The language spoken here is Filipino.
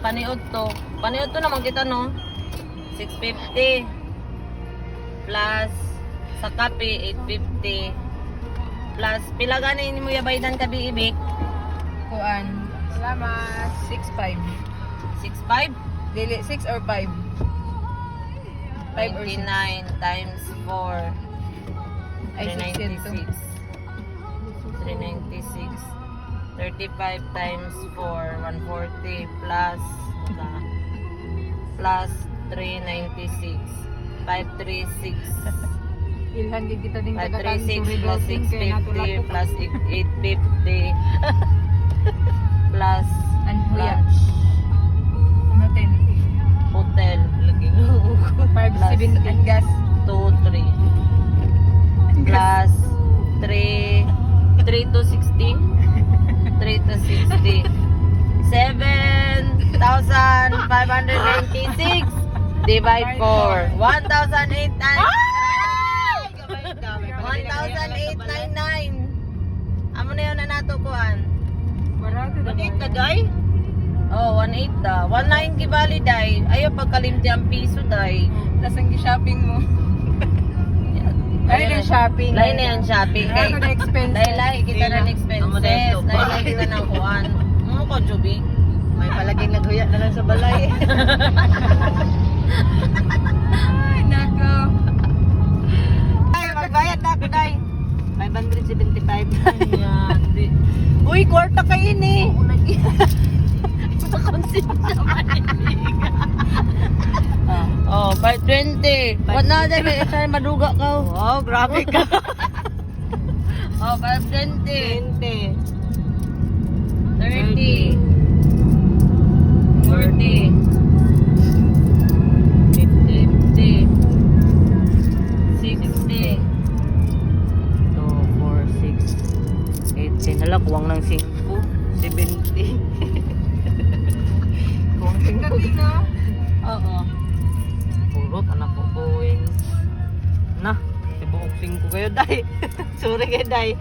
paniod to. Paniod to naman kita no. 650 plus sa kape 850 plus pila ganin mo yabaydan ka biibik Kuan. Salamat. 6'5". 65 Dili, 6 or 5? 5 or 6? 29 times 4 Ay, 6 yan to. 396 396 35 times 4 140 plus ah, plus 396 536 Ilhan din kita din 536 plus 650 plus 850 plus lunch. Ano 10? hotel lagi 5, 7 and gas. 2 3 plus 3 3 to 60 3 to 60 7,596 divide 4 1,899 1,899 Amo na yun na natukuan Barato na ba? day? Oh, 1.8 da. 1.9 gibali day. Ayaw pagkalimti ang piso day. Lasang shopping mo. Ay, ng shopping. Lain na yan shopping. Ano na expenses? Lahi kita ng expenses. Lahi kita ng kuhan. Ano ko, Juby? May palaging naghuya na lang sa balay. Ay, nako. Ay, magbayad na ako, Day. 575. Ayan. Uy, kwarta kayo ni. Oh, 520. What na, Debe? Saan maduga ka? Wow, grabe ka. Oh, 520. 20. 30. 40. 4, 6, 18. Hala, kuwang ng 5. 70. kuwang 5. Kanina. Oo. Purot, anak ko going. Na, ibuok 5 kayo, Day. Sorry kayo, Day.